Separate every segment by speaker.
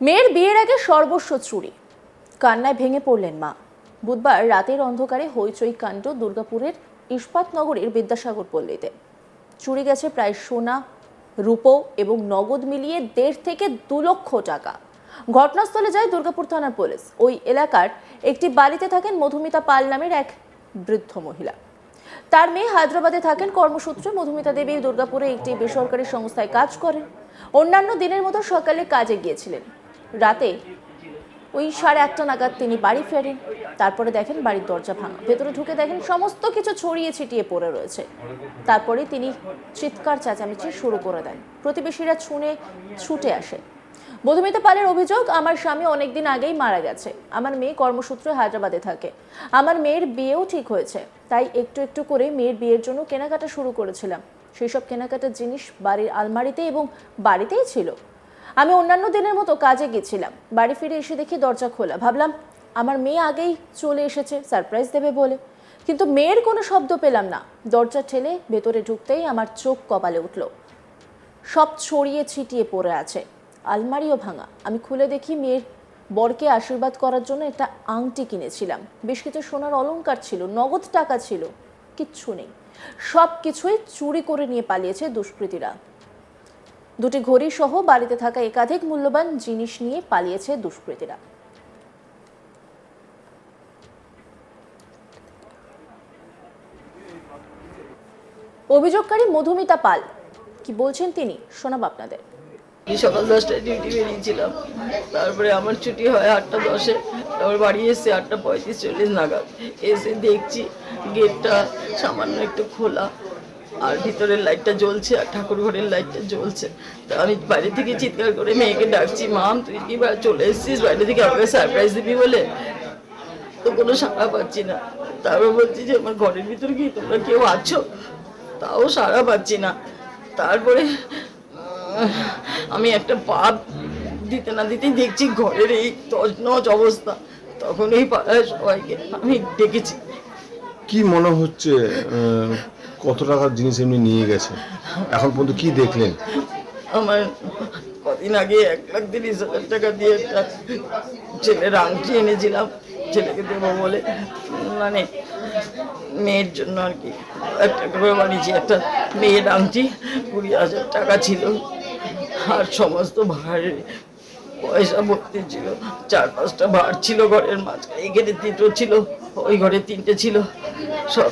Speaker 1: মেয়ের বিয়ের আগে সর্বস্ব চুরি। কান্নায় ভেঙে পড়লেন মা। বুধবার রাতের অন্ধকারে হইচই কাণ্ড দুর্গাপুরের ইস্পাতনগরের বিদ্যাসাগর পল্লীতে। চুরি গেছে প্রায় সোনা, রূপো এবং নগদ মিলিয়ে দেড় থেকে দু লক্ষ টাকা। ঘটনাস্থলে যায় দুর্গাপুর থানার পুলিশ। ওই এলাকার একটি বাড়িতে থাকেন মধুমিতা পাল নামের এক বৃদ্ধ মহিলা। তার মেয়ে হায়দ্রাবাদে থাকেন। কর্মসূত্রে মধুমিতা দেবী দুর্গাপুরে একটি বেসরকারি সংস্থায় কাজ করেন। অন্যান্য দিনের মতো সকালে কাজে গিয়েছিলেন। রাতে ওই সাড়ে আটটা নাগাদ তিনি বাড়ি ফেরেন, তারপরে দেখেন বাড়ির দরজা ভাঙা। ভেতরে ঢুকে দেখেন সমস্ত কিছু ছড়িয়ে ছিটিয়ে পড়ে রয়েছে। তারপরে তিনি চিৎকার চেঁচামেচি শুরু করে দেন। প্রতিবেশীরা ছুঁড়ে, ছুটে আসে। মধুমিতা পালের অভিযোগ, আমার স্বামী অনেকদিন আগেই মারা গেছে। আমার মেয়ে কর্মসূত্রে হায়দ্রাবাদে থাকে। আমার মেয়ের বিয়েও ঠিক হয়েছে। তাই একটু একটু করে মেয়ের বিয়ের জন্য কেনাকাটা শুরু করেছিলাম। সেই সব কেনাকাটার জিনিস বাড়ির আলমারিতে এবং বাড়িতেই ছিল। আমি অন্যান্য দিনের মতো কাজে গেছিলাম। বাড়ি ফিরে এসে দেখি দরজা খোলা। ভাবলাম, আমার মেয়ে আগেই চলে এসেছে সারপ্রাইজ দেবে বলে। কিন্তু মেয়ের কোনো শব্দ পেলাম না। দরজা ঠেলে ভেতরে ঢুকতেই আমার চোখ কপালে উঠল। সব ছড়িয়ে ছিটিয়ে পড়ে আছে। আলমারিও ভাঙা। আমি খুলে দেখি মেয়ের বরকে আশীর্বাদ করার জন্য একটা আংটি কিনেছিলাম। বেশ কিছু সোনার অলংকার ছিল, নগদ টাকা ছিল, কিচ্ছু নেই। সব কিছুই চুরি করে নিয়ে পালিয়েছে দুষ্কৃতীরা। দুটি ঘড়ি সহ বাড়িতে থাকা একাধিক মূল্যবান জিনিস নিয়ে পালিয়েছে দুষ্কৃতীরা। অভিযোগকারী মধুমিতা পাল, কি বলছেন তিনি, শোনাব আপনাদের।
Speaker 2: সকাল দশটায় ডিউটি বেরিয়েছিলাম। তারপরে আমার ছুটি হয় আটটা দশে। তারপর বাড়ি এসে আটটা পঁয়ত্রিশ চল্লিশ নাগাদ। এসে দেখছি গেটটা সামান্য একটু খোলা। আর ভিতরের লাইটটা জ্বলছে, আর ঠাকুর ঘরের লাইটটা জ্বলছে। তা আমি বাইরে থেকে চিৎকার করে মেয়েকে ডাকছি মাম তুই কি চলে এসেছিস? বাইরে থেকে আমাকে সারপ্রাইজ দিবি বলে? তো কোনো সাড়া পাচ্ছি না। তারপর বলছি যে, আমার ঘরের ভিতরে কি তোমরা কেউ আছো? তাও সাড়া পাচ্ছি না। তারপরে, আমি একটা পাপ দিতে না দিতেই দেখছি ঘরের এই তজনজ অবস্থা। তখন এই পাড়ায় সবাইকে আমি ডেকেছি।
Speaker 3: কি মনে হচ্ছে কত টাকার জিনিস এমনি নিয়ে গেছে? এখন পর্যন্ত কি দেখলেন?
Speaker 2: আমার কদিন আগে এক লাখ তিরিশ হাজার টাকা দিয়ে একটা ছেলের আংটি এনেছিলাম, ছেলেকে দেবো বলে। মানে মেয়ের জন্য আর কি। একটা করে বানিয়েছি, একটা মেয়ের আংটি, কুড়ি হাজার টাকা ছিল। আর সমস্ত ভাড়ের পয়সা ভর্তি ছিল। চার পাঁচটা ভাড় ছিল ঘরের মাঝখানে, এখানে তিনটো ছিল, ওই ঘরে তিনটে ছিল। সব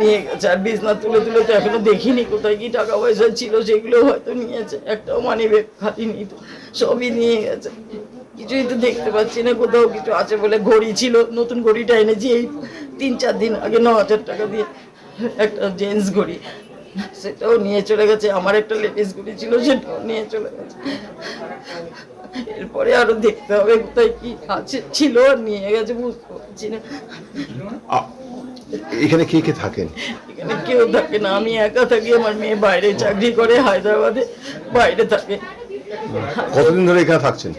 Speaker 2: নিয়ে গেছে। আর বিছনা তুলে তুলে তো এখনও দেখিনি কোথায় কি টাকা পয়সা ছিল, সেগুলো হয়তো নিয়েছে। একটাও মানি ব্যাগ খালি তো, সবই নিয়ে গেছে। কিছুই তো দেখতে পাচ্ছি না কোথাও কিছু আছে বলে ঘড়ি ছিল, নতুন ঘড়িটা এনেছি এই তিন চার দিন আগে ন হাজার টাকা দিয়ে একটা জেন্টস ঘড়ি। সেটাও নিয়ে চলে গেছে, আমার একটা লেডিস ঘড়ি ছিল, সেটাও নিয়ে চলে গেছে। এরপরে আরও দেখতে হবে কোথায় কি আছে ছিল, নিয়ে গেছে, বুঝতে পারছি না।
Speaker 3: এখানে কে কে থাকেন?
Speaker 2: এখানে কেউ থাকে না আমি একা থাকি আমার মেয়ে বাইরে চাকরি করে হায়দ্রাবাদে বাইরে থাকে।
Speaker 3: কতদিন ধরে এখানে থাকছেন?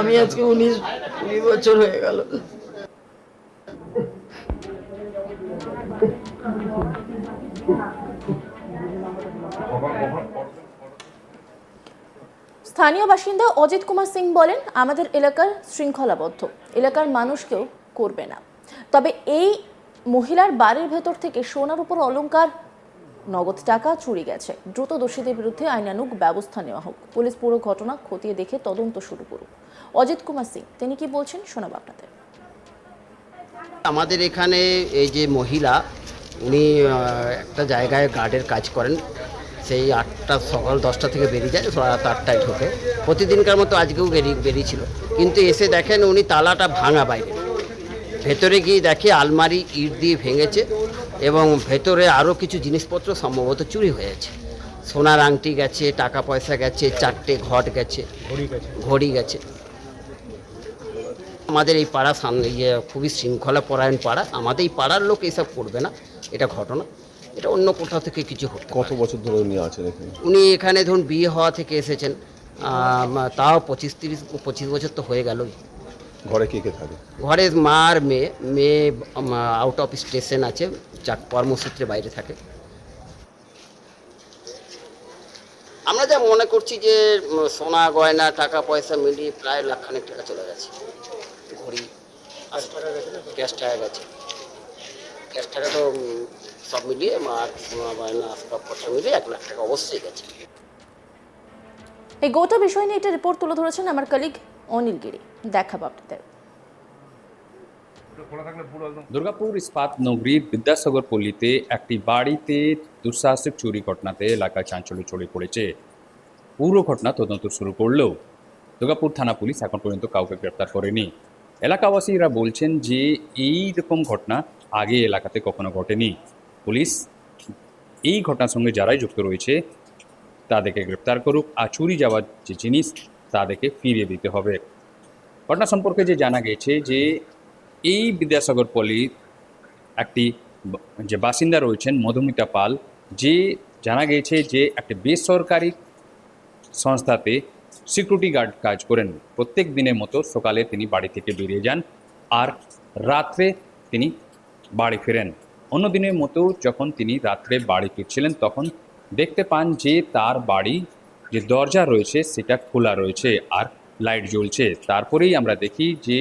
Speaker 2: আমি আজকে উনিশ কুড়ি বছর হয়ে গেল।
Speaker 1: স্থানীয় বাসিন্দা অজিত কুমার সিং বলেন আমাদের এলাকার শৃঙ্খলাবদ্ধ। এলাকার মানুষকেও করবে না। তবে এই মহিলার বাড়ির ভেতর থেকে সোনার উপর অলংকার, নগদ টাকা চুরি গেছে। দ্রুত দোষীদের বিরুদ্ধে আইনানুগ ব্যবস্থা নেওয়া হোক। পুলিশ পুরো ঘটনা খতিয়ে দেখে তদন্ত শুরু করুক। অজিত কুমার সিং, তিনি কি বলছেন শোনাব আপনাদের।
Speaker 4: আমাদের এখানে এই যে মহিলা, উনি একটা জায়গায় গার্ডের কাজ করেন। সেই আটটা, সকাল দশটা থেকে বেরিয়ে যায় রাত আটটায় ঢোকে। প্রতিদিনকার মতো আজকেও বেরিয়ে, বেরিয়েছিল। কিন্তু এসে দেখেন উনি তালাটা ভাঙা বাইরে। ভেতরে গিয়ে দেখে আলমারি ইট দিয়ে ভেঙেছে এবং ভেতরে আরও কিছু জিনিসপত্র সম্ভবত চুরি হয়েছে। সোনার আংটি গেছে টাকা পয়সা গেছে চারটে ঘট গেছে ঘড়ি গেছে। আমাদের এই পাড়া সামনে ইয়ে খুবই শৃঙ্খলা পরায়ণ পাড়া। আমাদের এই পাড়ার লোক এসব করবে না এটা ঘটনা। এটা অন্য কোথাও থেকে কিছু
Speaker 3: কত বছর ধরে উনি আছেন এখানে?
Speaker 4: উনি এখানে ধরুন বিয়ে হওয়া থেকে এসেছেন তাও পঁচিশ তিরিশ পঁচিশ বছর তো হয়ে গেলই।
Speaker 3: ঘরে কে কে থাকে?
Speaker 4: ঘরে মা আর মেয়ে মেয়ে আউট অফ স্টেশন আছে চাক কর্মসূত্রে বাইরে থাকে। আমরা যা মনে করছি যে সোনা গয়না টাকা পয়সা মিলিয়ে প্রায় লাখ খানেক টাকা চলে গেছে। ঘড়ি ক্যাশ টাকা গেছে। ক্যাশ টাকা তো সব মিলিয়ে মার সোনা গয়না আসবাবপত্র মিলিয়ে এক লাখ টাকা অবশ্যই গেছে।
Speaker 1: এই গোটা বিষয় নিয়ে একটা রিপোর্ট তুলে ধরেছেন আমার কলিগ অনিল গিরি দেখাবো আপনাদের।
Speaker 5: দুর্গাপুর ইস্পাত নগরী বিদ্যাসাগর পল্লীতে একটি বাড়িতে দুঃসাহসিক চুরি ঘটনাতে এলাকা চাঞ্চল্য ছড়িয়ে পড়েছে। পুরো ঘটনা তদন্ত শুরু করলেও দুর্গাপুর থানা পুলিশ এখন পর্যন্ত কাউকে গ্রেপ্তার করেনি। এলাকাবাসীরা বলছেন যে এই রকম ঘটনা আগে এলাকাতে কখনো ঘটেনি। পুলিশ এই ঘটনার সঙ্গে যারাই যুক্ত রয়েছে তাদেরকে গ্রেপ্তার করুক। আর চুরি যাওয়ার যে জিনিস তাদেরকে ফিরিয়ে দিতে হবে। ঘটনা সম্পর্কে যে জানা গেছে যে, এই বিদ্যাসাগর পল্লীর একটি যে বাসিন্দা রয়েছেন মধুমিতা পাল, যে জানা গেছে যে একটি বেসরকারি সংস্থাতে সিকিউরিটি গার্ড কাজ করেন। প্রত্যেক দিনের মতো সকালে তিনি বাড়ি থেকে বেরিয়ে যান আর রাত্রে তিনি বাড়ি ফেরেন। অন্য দিনের মতো যখন তিনি রাত্রে বাড়ি ফিরছিলেন, তখন দেখতে পান যে তার বাড়ি যে দরজা রয়েছে, সেটা খোলা রয়েছে আর লাইট জ্বলছে। তারপরেই আমরা দেখি যে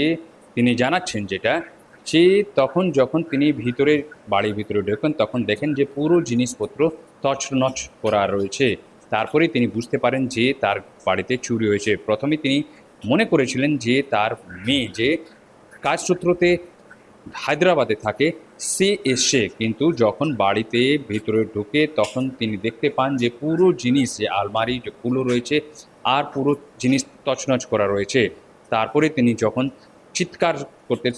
Speaker 5: তিনি জানাচ্ছেন যেটা যে তখন যখন তিনি ভিতরে বাড়ির ভিতরে ঢোকেন, তখন দেখেন যে পুরো জিনিসপত্র তছনছ করা রয়েছে। তারপরে তিনি বুঝতে পারেন যে তার বাড়িতে চুরি হয়েছে। প্রথমে তিনি মনে করেছিলেন যে তার মেয়ে যে কাজসূত্রতে হায়দ্রাবাদে থাকে। সে এসে কিন্তু যখন বাড়িতে ভেতরে ঢুকে তখন তিনি দেখতে পান যে পুরো জিনিস, যে আলমারি যে কুলো রয়েছে আর পুরো জিনিস তছনছ করা রয়েছে। তারপরে তিনি যখন চিৎকার করতে,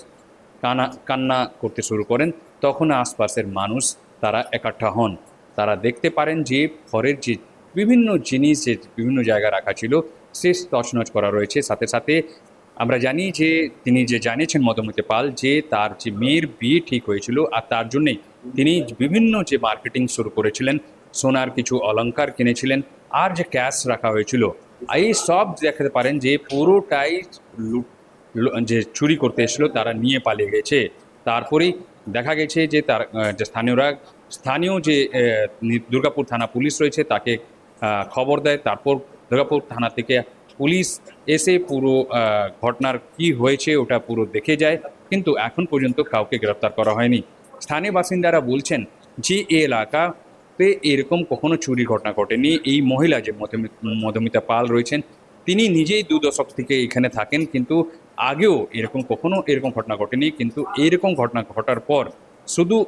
Speaker 5: কানা, কান্না করতে শুরু করেন, তখন আশপাশের মানুষ তারা একাঠা হন। তারা দেখতে পারেন যে ঘরের যে বিভিন্ন জিনিস, যে বিভিন্ন জায়গায় রাখা ছিল, সে তছনছ করা রয়েছে। সাথে সাথে আমরা জানি যে তিনি যে জানিয়েছেন মধুমতি পাল যে তার যে মেয়ের বিয়ে ঠিক হয়েছিল আর তার জন্যেই তিনি বিভিন্ন যে মার্কেটিং শুরু করেছিলেন, সোনার কিছু অলংকার কিনেছিলেন আর যে ক্যাশ রাখা হয়েছিল, এই সব দেখাতে পারেন যে পুরোটাই লুট, যে চুরি করতে এসেছিল, তারা নিয়ে পালিয়ে গেছে। তারপরেই দেখা গেছে যে তার যে স্থানীয়রা, স্থানীয় যে দুর্গাপুর থানা পুলিশ রয়েছে তাকে খবর দেয়। তারপর দুর্গাপুর থানা থেকে পুলিশ এসে পুরো ঘটনার কি হয়েছে ওটা পুরো দেখে যায়, কিন্তু এখন পর্যন্ত কাউকে গ্রেপ্তার করা হয়নি। স্থানীয় বাসিন্দারা বলছেন, যে এই এলাকাতে এরকম কখনো চুরি ঘটনা ঘটেনি। এই মহিলা যে মধুমি- মধুমিতা পাল রয়েছেন, তিনি নিজেই দু দশক থেকে এখানে থাকেন, কিন্তু আগেও এরকম কখনো এরকম ঘটনা ঘটেনি। কিন্তু এরকম ঘটনা ঘটার পর শুধু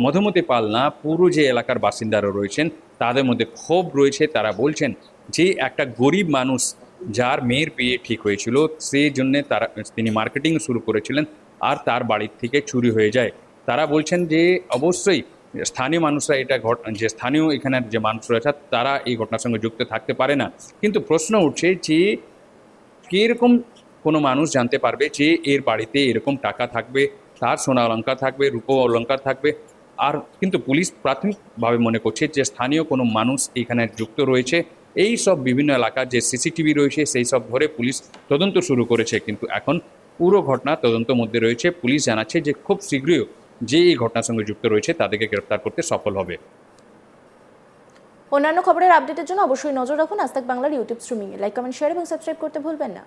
Speaker 5: মধুমতি পাল না, পুরো যে এলাকার বাসিন্দারা রয়েছেন, তাদের মধ্যে ক্ষোভ রয়েছে। তারা বলছেন, যে একটা গরিব মানুষ যার মেয়ের বিয়ে ঠিক হয়েছিল, সেই জন্যে তারা, তিনি মার্কেটিং শুরু করেছিলেন আর তার বাড়ির থেকে চুরি হয়ে যায়। তারা বলছেন যে, অবশ্যই স্থানীয় মানুষরা এটা ঘট, যে স্থানীয় এখানের যে মানুষ রয়েছে তারা এই ঘটনার সঙ্গে যুক্ত থাকতে পারে না। কিন্তু প্রশ্ন উঠছে যে, কীরকম কোনো মানুষ জানতে পারবে যে, এর বাড়িতে এরকম টাকা থাকবে, তার সোনা অলঙ্কার থাকবে, রূপো অলঙ্কার থাকবে? আর কিন্তু পুলিশ প্রাথমিকভাবে মনে করছে যে, স্থানীয় কোনো মানুষ এখানে যুক্ত রয়েছে। এই সব বিভিন্ন এলাকার যে সিসিটিভি রয়েছে, সেই সব ধরে পুলিশ তদন্ত শুরু করেছে। কিন্তু এখন পুরো ঘটনা তদন্ত মধ্যে রয়েছে। পুলিশ জানাচ্ছে যে খুব শীঘ্রই যে এই ঘটনার সঙ্গে যুক্ত রয়েছে, তাদেরকে গ্রেপ্তার করতে সফল হবে।
Speaker 1: অন্যান্য খবরের আপডেটের জন্য অবশ্যই নজর রাখুন। আজ বাংলার ইউটিউব স্ট্রিমিংয়ে। লাইক, কমেন্ট, শেয়ার এবং সাবস্ক্রাইব করতে ভুলবেন না।